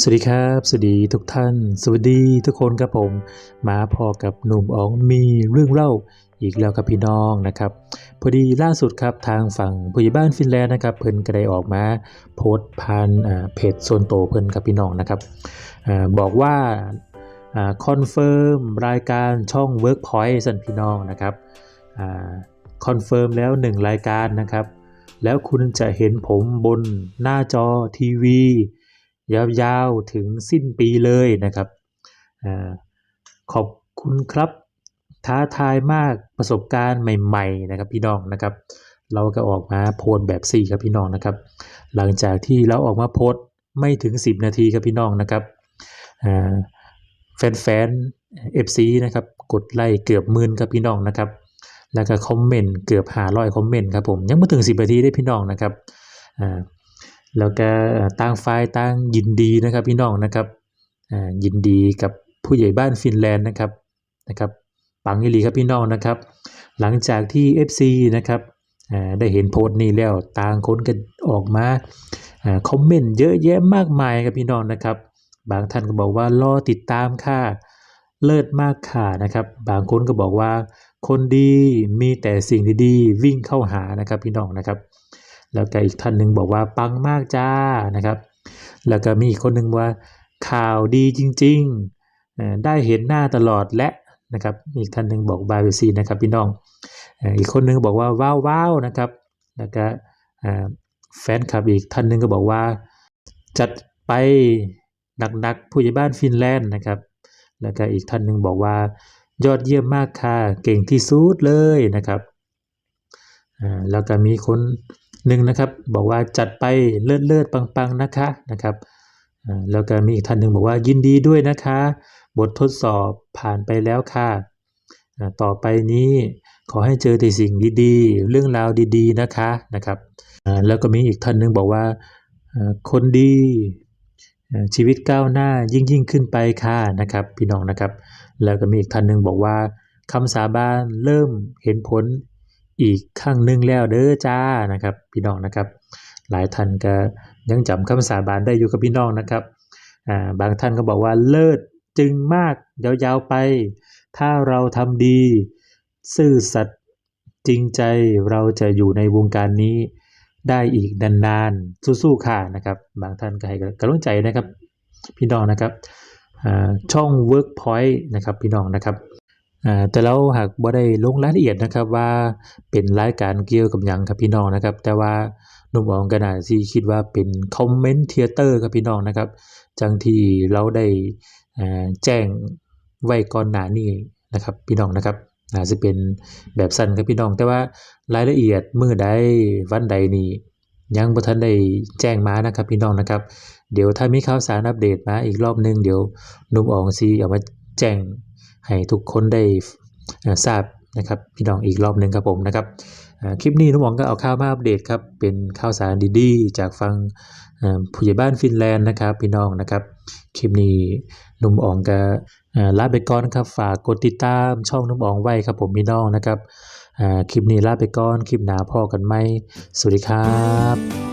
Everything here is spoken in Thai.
สวัสดีครับ สวัสดีทุกท่าน สวัสดีทุกคนครับผม มาพอกับหนุ่มอ๋องมีเรื่องเล่าอีกแล้วครับพี่น้องนะครับ พอดีล่าสุดครับทางฝั่งผู้ใหญ่บ้านฟินแลนด์นะครับเพิ่นก็ได้ออกมาโพสต์ผ่านเพจโซนโตเพิ่นครับพี่น้องนะครับอบอกว่าคอนเฟิร์มรายการช่อง Workpoint สันพี่น้องนะครับคอนเฟิร์มแล้ว 1 รายการนะครับ แล้วคุณจะเห็นผมบนหน้าจอทีวี ยาวๆถึงสิ้นปีเลยนะครับอขอบคุณครับ ท้าทายมากประสบการณ์ใหม่ๆนะครับพี่น้องนะครับ เราก็ออกมาโพสแบบ4ครับพี่น้องนะครับ หลังจากที่เราออกมาโพสไม่ถึง 10 นาทีครับพี่น้องนะครับแฟนๆ FC นะครับกดไลค์เกือบหมื่นครับพี่น้องนะครับ แล้วก็คอมเมนต์เกือบ500คอมเมนต์ครับผมยังไม่ถึง 10 นาทีได้พี่น้องนะครับอ่า แล้วก็ต่างฝ่ายต่างยินดีนะครับพี่น้องนะครับยินดีกับผู้ใหญ่บ้านฟินแลนด์นะครับนะครับปังอีหลีครับพี่น้องนะครับ หลังจากที่ FC นะครับได้เห็นโพสต์นี้แล้วต่างคนก็ออกมาอ่าคอมเมนต์เยอะแยะมากมายครับพี่น้องนะครับ บางท่านก็บอกว่ารอติดตามค่ะเลิศมากค่ะนะครับ บางคนก็บอกว่า คนดีมีแต่สิ่งดีๆวิ่งเข้าหานะครับพี่น้องนะครับ แล้วก็อีกท่านหนึ่งบอกว่าปังมากจ้านะครับ แล้วก็มีอีกคนหนึ่งว่าข่าวดีจริงๆ ได้เห็นหน้าตลอดและนะครับอีกท่านหนึ่งบอกบายเวซีนะครับพี่น้อง อีกคนหนึงบอกว่าว้าวว้าวนะครับแล้วก็แฟนคลับอีกท่านหนึ่งก็บอกว่า จัดไปหนักๆผู้ใหญ่บ้านฟินแลนด์นะครับ แล้วก็อีกท่านหนึ่งบอกว่า ยอดเยี่ยมมากค่ะเก่งที่สุดเลยนะครับแล้วก็มีคน หนึ่งนะครับบอกว่าจัดไปเลิศเลิศปังปังๆนะคะนะครับแล้วก็มีอีกท่านหนึ่งบอกว่ายินดีด้วยนะคะ บททดสอบผ่านไปแล้วค่ะ ต่อไปนี้ขอให้เจอแต่สิ่งดีๆ เรื่องราวดีๆนะคะนะครับแล้วก็มีอีกท่านหนึ่งบอกว่าคนดีชีวิตก้าวหน้ายิ่งยิ่งขึ้นไปค่ะนะครับพี่น้องนะครับ แล้วก็มีอีกท่านหนึ่งบอกว่าคำสาบานเริ่มเห็นผล อีกครั้งหนึ่งแล้วเด้อจ้านะครับ พี่น้องนะครับ หลายท่านก็ยังจำคำสาบานได้อยู่กับพี่น้องนะครับอ่าบางท่านก็บอกว่าเลิศจึงมากยาวๆไป ถ้าเราทำดี ซื่อสัตย์จริงใจเราจะอยู่ในวงการนี้ได้อีกนานๆสู้ๆค่ะนะครับ บางท่านก็ให้กำลังใจนะครับ พี่น้องนะครับช่อง Workpoint นะครับพี่น้องนะครับ แต่เราหากบ่ได้ลงรายละเอียดนะครับว่าเป็นรายการเกี่ยวกับหยังครับพี่น้องนะครับ แต่ว่าหนุ่มอองก็น่าสิคิดว่าเป็นคอมเมนต์เทเตอร์ครับพี่น้องนะครับ จังที่เราได้แจ้งไว้ก่อนหน้านี้นะครับพี่น้องนะครับน่าจจะเป็นแบบสั้นครับพี่น้อง แต่ว่ารายละเอียดมื้อใดวันใดนี่ยังบ่ทันได้แจ้งมานะครับพี่น้องนะครับ เดี๋ยวถ้ามีข่าวสารอัปเดตมาอีกรอบหนึงเดี๋ยวหนุ่มอองสิเอามาแจ้ง ให้ทุกคนได้ทราบนะครับพี่น้องอีกรอบหนึ่งครับผมนะครับคลิปนี้นุ่มองก็เอาข่าวมาอัปเดตครับเป็นข่าวสารดีๆ จากฝั่งผู้ใหญ่บ้านฟินแลนด์นะครับพี่น้องนะครับคลิปนี้นุ่มอ๋องก็ลาไปก่อนครับฝากกดติดตามช่องนุ่มอ๋องไว้ครับผมพี่น้องนะครับคลิปนี้ลาไปก่อนคลิปหน้าพอกันไหมสวัสดีครับ